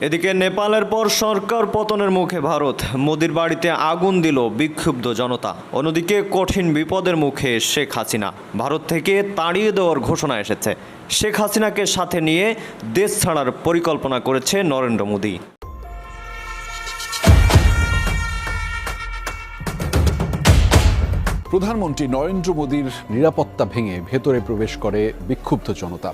এদিকে নেপালের পর সরকার পতনের মুখে ভারত। মোদির বাড়িতে আগুন দিল বিক্ষুব্ধ জনতা। অন্যদিকে কঠিন বিপদের মুখে শেখ হাসিনা। ভারত থেকে তাড়িয়ে দেওয়ার ঘোষণা এসেছে। শেখ হাসিনাকে সাথে নিয়ে দেশ ছাড়ার পরিকল্পনা করেছে নরেন্দ্র মোদী। প্রধানমন্ত্রী নরেন্দ্র মোদীর নিরাপত্তা ভেঙে ভেতরে প্রবেশ করে বিক্ষুব্ধ জনতা।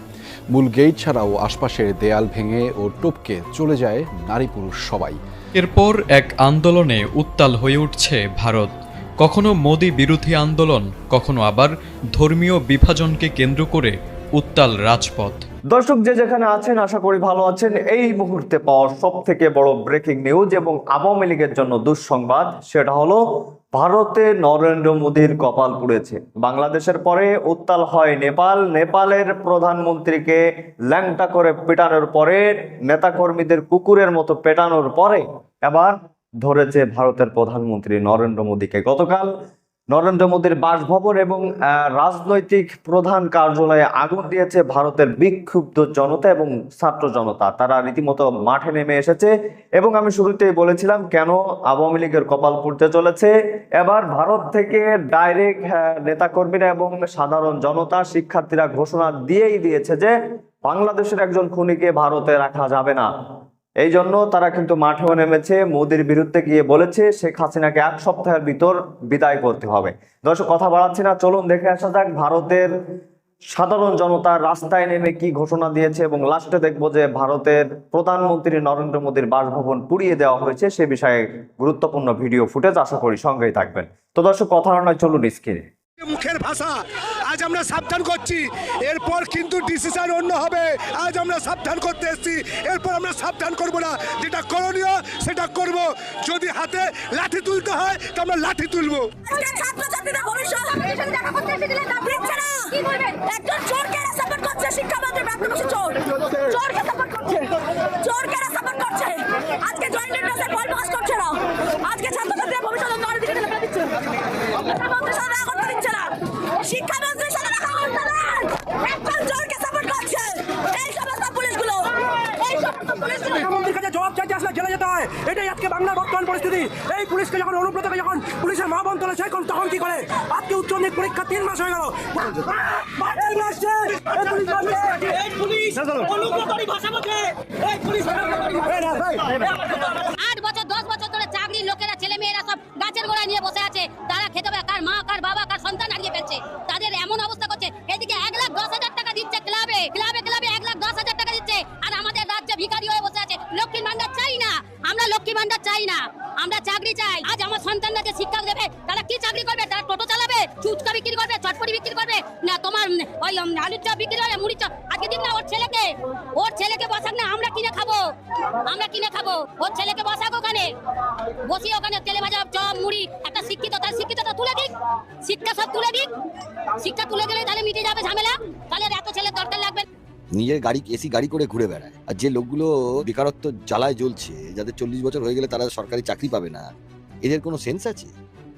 মূল গেট ছাড়াও আশপাশের দেয়াল ভেঙে ও টপকে চলে যায় নারী পুরুষ সবাই। এরপর এক আন্দোলনে উত্তাল হয়ে উঠছে ভারত। কখনো মোদি বিরোধী আন্দোলন, কখনো আবার ধর্মীয় বিভাজনকে কেন্দ্র করে উত্তাল রাজপথ। দর্শক, যে যেখানে আছেন, আশা করি ভালো আছেন। এই মুহূর্তে পাওয়া সব থেকে বড় ব্রেকিং নিউজ এবং আওয়ামী লীগের জন্য দুঃসংবাদ, সেটা হলো ভারতে নরেন্দ্র মোদীর কপাল পুড়েছে। বাংলাদেশের পরে উত্তাল হয় নেপাল। নেপালের প্রধানমন্ত্রীকে ল্যাংটা করে পেটানোর পরে, নেতাকর্মীদের কুকুরের মতো পেটানোর পরে, এবার ধরেছে ভারতের প্রধানমন্ত্রী নরেন্দ্র মোদীকে। গতকাল নরেন্দ্র মোদীর বাসভবন এবং রাজনৈতিক প্রধান কার্যালয়ে আগুন দিয়েছে ভারতের বিক্ষুব্ধ জনতা এবং ছাত্র জনতা। তারা রীতিমতো মাঠে নেমে এসেছে এবং আমি শুরুতেই বলেছিলাম কেন আওয়ামী লীগের কপাল পুড়তে চলেছে। এবার ভারত থেকে ডাইরেক্ট নেতাকর্মীরা এবং সাধারণ জনতা, শিক্ষার্থীরা ঘোষণা দিয়েই দিয়েছে যে, বাংলাদেশের একজন খুনিকে ভারতে রাখা যাবে না। এই জন্য তারা কিন্তু মাঠেও নেমেছে, মোদির বিরুদ্ধে গিয়ে বলেছে, শেখ হাসিনাকে এক সপ্তাহের ভিতর বিদায় করতে হবে। দর্শক, কথা বাড়াচ্ছি না, চলুন দেখে আসা যাক ভারতের সাধারণ জনতা রাস্তায় নেমে কি ঘোষণা দিয়েছে এবং লাস্টে দেখব যে ভারতের প্রধানমন্ত্রী নরেন্দ্র মোদীর বাসভবন পুড়িয়ে দেওয়া হয়েছে, সে বিষয়ে গুরুত্বপূর্ণ ভিডিও ফুটেজ আশা করি সঙ্গেই থাকবেন। তো দর্শক, কথা নয় চলুন স্ক্রিনে। মুখের ভাষা আজ আমরা সাবধান করছি। এরপর কিন্তু ডিসিশন অন্য হবে। আজ আমরা সাবধান করতে এসেছি। এরপর আমরা সাবধান করব না। যেটা করণীয়, সেটা করব। যদি হাতে লাঠি তুলতে হয়, তো আমরা লাঠি তুলবো। হয় এটাই আজকে বাংলার বর্তমান পরিস্থিতি এই পুলিশকে যখন অনুব্রতকে যখন পুলিশের মা তোলেছে এখন তখন কি করে আজকে উচ্চ মাধ্যমিক পরীক্ষা তিন মাস হয়ে গেল এই মাসে, এই পুলিশ মাসে, এই পুলিশ অনুব্রতরই ভাষা বোঝে, এই পুলিশ এই না, ভাই, আট বছর দশ বছর ধরে চাকরির লোকেরা ছেলে মেয়েরা সব গাছের গোড়ায় নিয়ে বসে আছে তারা খেতে পারে কার মা কার বাবা কার সন্তান হারিয়ে ফেলছে তাদের এমন অবস্থা করছে এদিকে এক লাখ দশ হাজার টাকা দিচ্ছে ক্লাবে ক্লাবে ক্লাবে এক লাখ দশ হাজার টাকা দিচ্ছে আর আমাদের রাজ্যে ভিখারি হয়ে বসে আছে লক্ষ্মীর ভান্ডার চাই না আমরা লক্ষ্মী ভান্ডার চাই না আমরা চাকরি চাই আজ আমার সন্তানরা যে শিক্ষা দেবে তারা কি চাকরি করবে তারা টোটো চালাবে ফুচকা বিক্রি করবে চটপটি বিক্রি করবে না তোমার উম, ওই উম, বিক্রি করবে মুড়ি চপ আজকে দিন না ওর ছেলেকে। ওর ছেলেকে বসাক না আমরা কিনে খাব। আমরা কিনে খাব। ওর ছেলেকে বসাক ওখানে। বসিয়ে ওখানে তেলে ভাজা চপ মুড়ি একটা শিক্ষিত তার শিক্ষিততা তুলে দিক। শিক্ষা সব তুলে দিক। শিক্ষা তুলে দিলে তাহলে মিটে যাবে ঝামেলা। তাহলে এত ছেলে দরকার লাগবে নিজের গাড়ি এসি গাড়ি করে ঘুরে বেড়ায়। আর যে লোকগুলো বেকারত্ব জ্বালায় জ্বলছে যাদের চল্লিশ বছর হয়ে গেলে তারা সরকারি চাকরি পাবে না। এদের কোনো সেন্স আছে?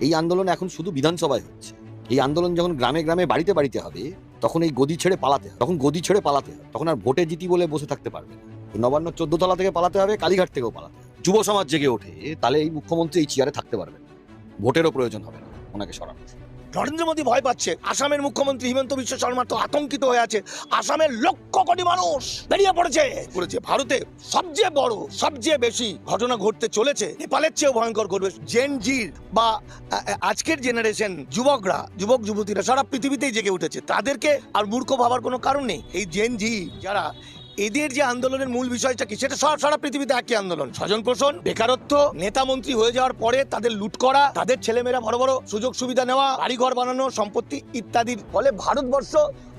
এই আন্দোলন এখন শুধু বিধানসভায় হচ্ছে। এই আন্দোলন যখন গ্রামে গ্রামে বাড়িতে বাড়িতে হবে তখন এই গদি ছেড়ে পালাতে তখন গদি ছেড়ে পালাতে তখন আর ভোটে জিতি বলে বসে থাকতে পারবে নবান্ন চোদ্দ তলা থেকে পালাতে হবে, কালীঘাট থেকেও পালাতে যুব সমাজ জেগে ওঠে, তাহলে এই মুখ্যমন্ত্রী এই চেয়ারে থাকতে পারবে ভোটেরও প্রয়োজন হবে না, ওনাকে সরানোর নরেন্দ্র মোদী ভয় পাচ্ছে। আসামের মুখ্যমন্ত্রী হিমন্ত বিশ্ব শর্মা তো আতঙ্কিত হয়ে আছে। আসামের লক্ষ কোটি মানুষ বেরিয়ে পড়েছে। করেছে ভারতে। সবচেয়ে বড়, সবচেয়ে বেশি ঘটনা ঘটতে চলেছে। নেপালের চেয়েও ভয়ঙ্কর করবে জেন জির বা আজকের জেনারেশন যুবকরা, যুবক, যুবতীরা সারা পৃথিবীতেই জেগে উঠেছে। তাদেরকে আর মূর্খ ভাবার কোনো কারণ নেই। এই জেন জি যারা এদের যে আন্দোলনের মূল বিষয়টা কি, সেটা সব সারা পৃথিবীতে একই আন্দোলন। স্বজন পোষণ, বেকারত্ব, নেতা মন্ত্রী হয়ে যাওয়ার পরে তাদের লুট করা, তাদের ছেলেমেয়েরা বড় বড় সুযোগ সুবিধা নেওয়া, বাড়িঘর বানানো, সম্পত্তি ইত্যাদির ফলে ভারতবর্ষ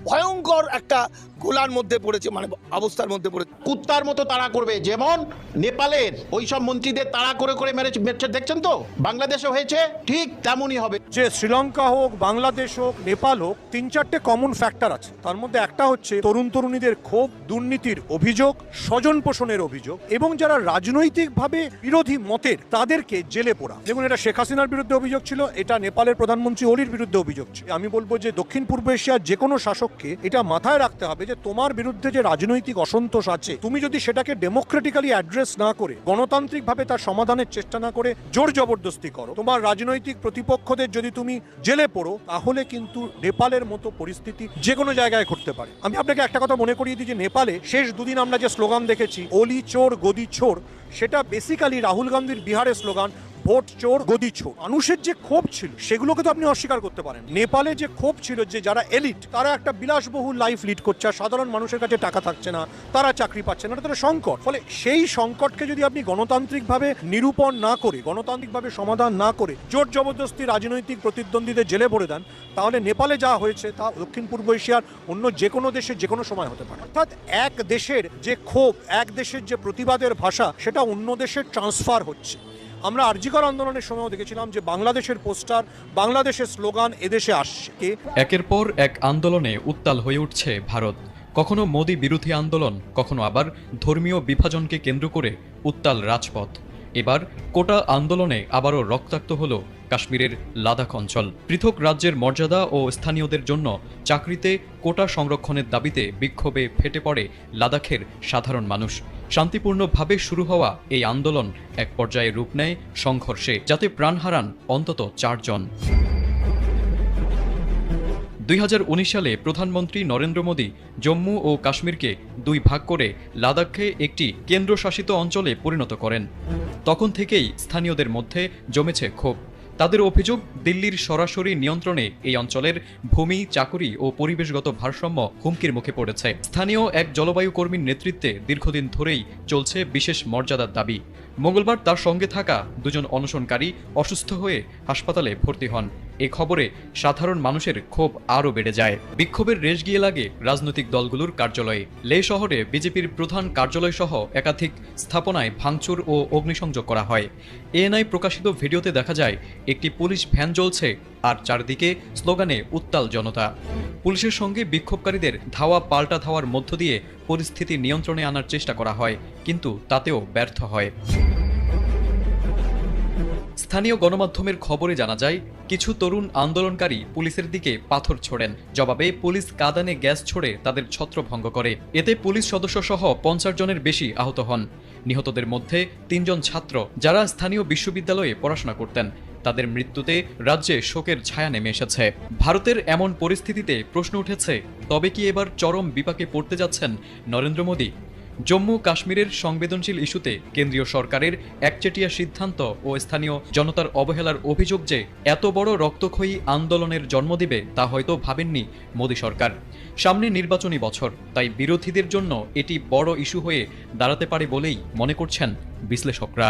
ভয়ঙ্কর একটা গোলার মধ্যে পড়েছে মানে অবস্থার মধ্যে পড়েছে। কুত্তার মতো তাড়া করবে যেমন নেপালের ওই সব মন্ত্রীদের তাড়া করে করে মেরেছে মেরেছে দেখছেন তো? বাংলাদেশে হয়েছে ঠিক তেমনই হবে। যে শ্রীলঙ্কা হোক বাংলাদেশ হোক নেপাল হোক তিন চারটে কমন ফ্যাক্টর আছে। তার মধ্যে একটা হচ্ছে তরুণ তরুণীদের ক্ষোভ দুর্নীতির অভিযোগ স্বজন পোষণের অভিযোগ এবং যারা রাজনৈতিকভাবে বিরোধী মতের তাদেরকে জেলে পোড়া। যেমন এটা শেখ হাসিনার বিরুদ্ধে অভিযোগ ছিল এটা নেপালের প্রধানমন্ত্রী ওলির বিরুদ্ধে অভিযোগ ছিল। আমি বলব যে দক্ষিণ পূর্ব এশিয়ার যে কোনো শাসক কর্তৃপক্ষকে এটা মাথায় রাখতে হবে যে তোমার বিরুদ্ধে যে রাজনৈতিক অসন্তোষ আছে, তুমি যদি সেটাকে ডেমোক্রেটিক্যালি অ্যাড্রেস না করে, গণতান্ত্রিকভাবে তার সমাধানের চেষ্টা না করে জোর জবরদস্তি করো, তোমার রাজনৈতিক প্রতিপক্ষদের যদি তুমি জেলে পড়ো, তাহলে কিন্তু নেপালের মতো পরিস্থিতি যে কোনো জায়গায় ঘটতে পারে। আমি আপনাকে একটা কথা মনে করিয়ে দিই যে নেপালে শেষ দুদিন আমরা যে স্লোগান দেখেছি, অলি চোর, গদি চোর, সেটা বেসিক্যালি রাহুল গান্ধীর বিহারের স্লোগান ভোট চোর, গদি চোর। মানুষের যে ক্ষোভ ছিল, সেগুলোকে তো আপনি অস্বীকার করতে পারেন। নেপালে যে ক্ষোভ ছিল যে যারা এলিট, তারা একটা বিলাসবহুল লাইফ লিড করছে, আর সাধারণ মানুষের কাছে টাকা থাকছে না, তারা চাকরি পাচ্ছে না, এটা তো সংকট। ফলে সেই সংকটকে যদি আপনি গণতান্ত্রিকভাবে নিরূপণ না করে, গণতান্ত্রিকভাবে সমাধান না করে জোর জবরদস্তি রাজনৈতিক প্রতিদ্বন্দ্বীদের জেলে ভরে দেন, তাহলে নেপালে যা হয়েছে তা দক্ষিণ পূর্ব এশিয়ার অন্য যে কোনো দেশে যে কোনো সময় হতে পারে। অর্থাৎ এক দেশের যে ক্ষোভ, এক দেশের যে প্রতিবাদের ভাষা, সেটা অন্য দেশে ট্রান্সফার হচ্ছে। আমরা আরজিকর আন্দোলনের সময়ও দেখেছিলাম যে বাংলাদেশের পোস্টার, বাংলাদেশের স্লোগান এদেশে আসছে। একের পর এক আন্দোলনে উত্তাল হয়ে উঠছে ভারত। কখনো মোদী বিরোধী আন্দোলন, কখনো আবার ধর্মীয় বিভাজনকে কেন্দ্র করে উত্তাল রাজপথ। এবার কোটা আন্দোলনে আবারও রক্তাক্ত হল কাশ্মীরের লাদাখ অঞ্চল। পৃথক রাজ্যের মর্যাদা ও স্থানীয়দের জন্য চাকরিতে কোটা সংরক্ষণের দাবিতে বিক্ষোভে ফেটে পড়ে লাদাখের সাধারণ মানুষ। শান্তিপূর্ণভাবে শুরু হওয়া এই আন্দোলন এক পর্যায়ে রূপ নেয় সংঘর্ষে, যাতে প্রাণ হারান অন্তত চারজন। দুই হাজার উনিশ সালে প্রধানমন্ত্রী নরেন্দ্র মোদী জম্মু ও কাশ্মীরকে দুই ভাগ করে লাদাখকে একটি কেন্দ্রশাসিত অঞ্চলে পরিণত করেন। তখন থেকেই স্থানীয়দের মধ্যে জমেছে ক্ষোভ। তাদের অভিযোগ, দিল্লির সরাসরি নিয়ন্ত্রণে এই অঞ্চলের ভূমি, চাকরি ও পরিবেশগত ভারসাম্য হুমকির মুখে পড়েছে। স্থানীয় এক জলবায়ু কর্মীর নেতৃত্বে দীর্ঘদিন ধরেই চলছে বিশেষ মর্যাদার দাবি। মঙ্গলবার তার সঙ্গে থাকা দুজন অনশনকারী অসুস্থ হয়ে হাসপাতালে ভর্তি হন। এ খবরে সাধারণ মানুষের ক্ষোভ আরও বেড়ে যায়। বিক্ষোভের রেশ গিয়ে লাগে রাজনৈতিক দলগুলোর কার্যালয়ে। লে শহরে বিজেপির প্রধান কার্যালয় সহ একাধিক স্থাপনায় ভাঙচুর ও অগ্নিসংযোগ করা হয়। এএনআই প্রকাশিত ভিডিওতে দেখা যায়, একটি পুলিশ ভ্যান জ্বলছে আর চারদিকে স্লোগানে উত্তাল জনতা। পুলিশের সঙ্গে বিক্ষোভকারীদের ধাওয়া পাল্টা ধাওয়ার মধ্য দিয়ে পরিস্থিতি নিয়ন্ত্রণে আনার চেষ্টা করা হয়, কিন্তু তাতেও ব্যর্থ হয়। স্থানীয় গণমাধ্যমের খবরে জানা যায়, কিছু তরুণ আন্দোলনকারী পুলিশের দিকে পাথর ছোড়েন। জবাবে পুলিশ কাদানে গ্যাস ছোড়ে তাদের ছত্রভঙ্গ করে। এতে পুলিশ সদস্য সহ পঞ্চাশ জনের বেশি আহত হন। নিহতদের মধ্যে তিনজন ছাত্র যারা স্থানীয় বিশ্ববিদ্যালয়ে পড়াশোনা করতেন। তাদের মৃত্যুতে রাজ্যে শোকের ছায়া নেমে এসেছে। ভারতের এমন পরিস্থিতিতে প্রশ্ন উঠেছে, তবে কি এবার চরম বিপাকে পড়তে যাচ্ছেন নরেন্দ্র মোদী? জম্মু কাশ্মীরের সংবেদনশীল ইস্যুতে কেন্দ্রীয় সরকারের একচেটিয়া সিদ্ধান্ত ও স্থানীয় জনতার অবহেলার অভিযোগ যে এত বড় রক্তক্ষয়ী আন্দোলনের জন্ম দিবে তা হয়তো ভাবেননি মোদী সরকার। সামনে নির্বাচনী বছর, তাই বিরোধীদের জন্য এটি বড় ইস্যু হয়ে দাঁড়াতে পারে বলেই মনে করছেন বিশ্লেষকরা।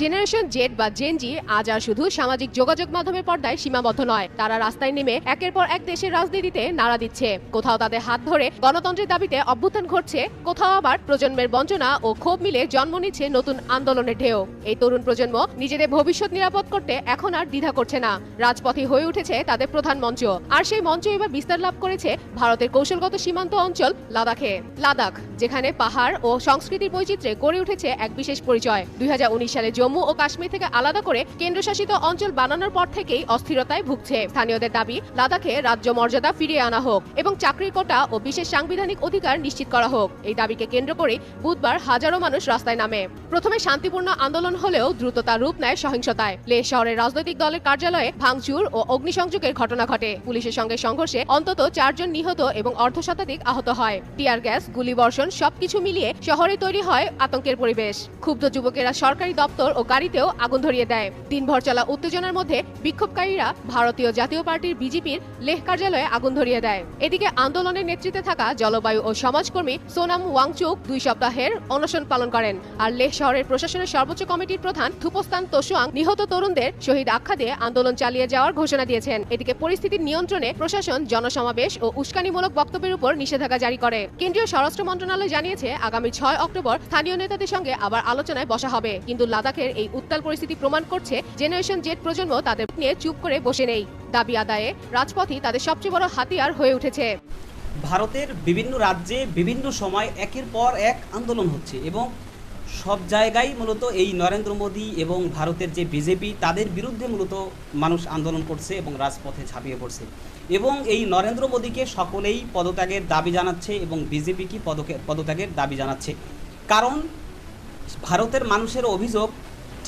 জেনারেশন জেড বা জেনজি আজ আর শুধু সামাজিক যোগাযোগ মাধ্যমের পর্দায় সীমাবদ্ধ নয়, তারা রাস্তায় নেমে একের পর এক দেশের রাজনীতিতে নাড়া দিচ্ছে। কোথাও তাদের হাত ধরে গণতন্ত্রের দাবিতে অভ্যুত্থান ঘটছে, কোথাও আবার প্রজন্মের বঞ্চনা ও ক্ষোভ মিলে জন্ম নিচ্ছে নতুন আন্দোলনের ঢেউ। এই তরুণ প্রজন্ম নিজেদের ভবিষ্যৎ নিরাপদ করতে এখন আর দ্বিধা করছে না। রাজপথে হয়ে উঠেছে তাদের প্রধান মঞ্চ। আর সেই মঞ্চ এবার বিস্তার লাভ করেছে ভারতের কৌশলগত সীমান্ত অঞ্চল লাদাখে। লাদাখ, যেখানে পাহাড় ও সংস্কৃতির বৈচিত্র্যে গড়ে উঠেছে এক বিশেষ পরিচয়। দুই হাজার উনিশ সালে জম্মু ও কাশ্মীর থেকে আলাদা করে কেন্দ্রশাসিত অঞ্চল বানানোর পর থেকেই অস্থিরতায় ভুগছে। স্থানীয়দের দাবি, লাদাখে রাজ্য মর্যাদা ফিরিয়ে আনা হোক এবং চাকরির কোটা ও বিশেষ সাংবিধানিক অধিকার নিশ্চিত করা হোক। এই দাবিকে কেন্দ্র করে বুধবার হাজারো মানুষ রাস্তায় নামে। প্রথমে শান্তিপূর্ণ আন্দোলন হলেও দ্রুত তার রূপ নেয় সহিংসতায়। লে শহরের রাজনৈতিক দলের কার্যালয়ে ভাঙচুর ও অগ্নিসংযোগের ঘটনা ঘটে। পুলিশের সঙ্গে সংঘর্ষে অন্তত চারজন নিহত এবং অর্ধশতাধিক আহত হয়। টিয়ার গ্যাস, গুলিবর্ষণ সবকিছু মিলিয়ে শহরে তৈরি হয় আতঙ্কের পরিবেশ। ক্ষুব্ধ যুবকেরা সরকারি দপ্তর গাড়িতেও আগুন ধরিয়ে দেয়। দিনভর চলা উত্তেজনার মধ্যে বিক্ষোভকারীরা ভারতীয় জাতীয় পার্টির বিজেপির লেহ কার্যালয়ে আগুন ধরিয়ে দেয়। এদিকে আন্দোলনের নেতৃত্বে থাকা জলবায়ু ও সমাজকর্মী সোনাম ওয়াংচুক দুই সপ্তাহের অনশন পালন করেন আর লেহ শহরের প্রশাসনের সর্বোচ্চ কমিটির প্রধান থুপস্তান তোসুয়াং নিহত তরুণদের শহীদ আখ্যা দিয়ে আন্দোলন চালিয়ে যাওয়ার ঘোষণা দিয়েছেন। এদিকে পরিস্থিতির নিয়ন্ত্রণে প্রশাসন জনসমাবেশ ও উস্কানিমূলক বক্তব্যের উপর নিষেধাজ্ঞা জারি করে। কেন্দ্রীয় স্বরাষ্ট্র মন্ত্রণালয় জানিয়েছে, আগামী ছয় অক্টোবর স্থানীয় নেতাদের সঙ্গে আবার আলোচনায় বসা হবে। কিন্তু লাদাখের এই উত্তাল পরিস্থিতি প্রমাণ করছে জেনারেশন জেড প্রজন্ম তাদের নিয়ে চুপ করে বসে নেই। দাবি আদায়ে রাজপথই তাদের সবচেয়ে বড় হাতিয়ার হয়ে উঠেছে। ভারতের বিভিন্ন রাজ্যে বিভিন্ন সময় একের পর এক আন্দোলন হচ্ছে এবং সব জায়গায় মূলত এই নরেন্দ্র মোদী এবং ভারতের যে বিজেপি, তাদের বিরুদ্ধে মূলত মানুষ আন্দোলন করছে এবং রাজপথে ঝাঁপিয়ে পড়ছে। এবং এই নরেন্দ্র মোদীকে সকলেই পদত্যাগের দাবি জানাচ্ছে এবং বিজেপিকে পদত্যাগের দাবি জানাচ্ছে। কারণ ভারতের মানুষের অভিযোগ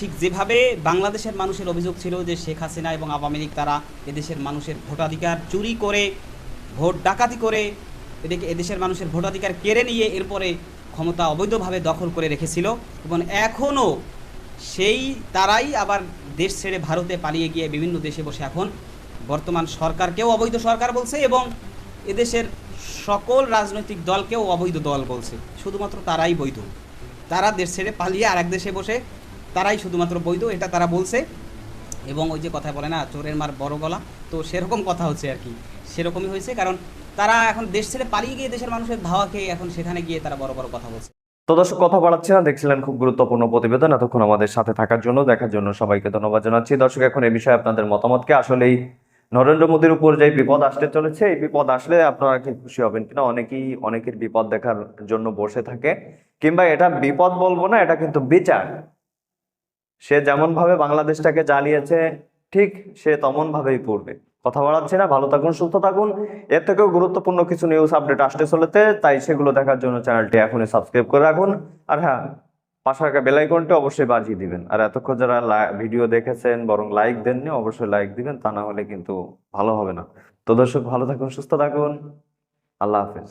ঠিক যেভাবে বাংলাদেশের মানুষের অভিযোগ ছিল যে শেখ হাসিনা এবং আওয়ামী লীগ তারা এদেশের মানুষের ভোটাধিকার চুরি করে, ভোট ডাকাতি করে এদিকে এদেশের মানুষের ভোটাধিকার কেড়ে নিয়ে এরপরে ক্ষমতা অবৈধভাবে দখল করে রেখেছিল এবং এখনও সেই তারাই আবার দেশ ছেড়ে ভারতে পালিয়ে গিয়ে বিভিন্ন দেশে বসে এখন। বর্তমান সরকারকেও অবৈধ সরকার বলছে এবং এদেশের সকল রাজনৈতিক দলকেও অবৈধ দল বলছে। শুধুমাত্র তারাই বৈধ। তারা দেশ ছেড়ে পালিয়ে আর এক দেশে বসে তারাই শুধুমাত্র বৈধ, এটা তারা বলছে। এবং ওই যে কথা বলে না, চোরের মার বড় গলা। তো সেরকম কথা হচ্ছে আর কি। সেরকমই হয়েছে, কারণ তারা এখন দেশ ছেড়ে পালিয়ে গিয়ে দেশের মানুষের ধাওয়া খেয়ে এখন সেখানে গিয়ে তারা বড় বড় কথা বলছে। তো দর্শক, কথা বাড়াচ্ছি না, দেখছিলেন খুব গুরুত্বপূর্ণ প্রতিবেদন। এতক্ষণ আমাদের সাথে থাকার জন্য, দেখার জন্য সবাইকে ধন্যবাদ জানাচ্ছি। দর্শক, এখন এই বিষয়ে আপনাদের মতামতকে আসলেই নরেন্দ্র মোদীর উপর যে বিপদ আসতে চলেছে, এই বিপদ আসলে আপনারা কি খুশি হবেন কিনা? অনেকেই, অনেকের বিপদ দেখার জন্য বসে থাকে। কিংবা এটা বিপদ বলব না, এটা কিন্তু বিচার। সে যেমন ভাবে বাংলাদেশটাকে জ্বালিয়েছে, ঠিক সে তেমন ভাবেই পড়বে। কথা বাড়াচ্ছি না, ভালো থাকুন, সুস্থ থাকুন। এর থেকেও গুরুত্বপূর্ণ কিছু নিউজ আপডেট আসতে চলেছে, তাই সেগুলো দেখার জন্য চ্যানেলটি এখনই সাবস্ক্রাইব করে রাখুন। আর হ্যাঁ পাশে থাকা বেল আইকনটি অবশ্যই বাজিয়ে দিবেন। আর এতক্ষণ যারা ভিডিও দেখেছেন, বরং লাইক দেননি, অবশ্যই লাইক দিবেন, তা না হলে কিন্তু ভালো হবে না। তো দর্শক, ভালো থাকুন, সুস্থ থাকুন। আল্লাহ হাফেজ।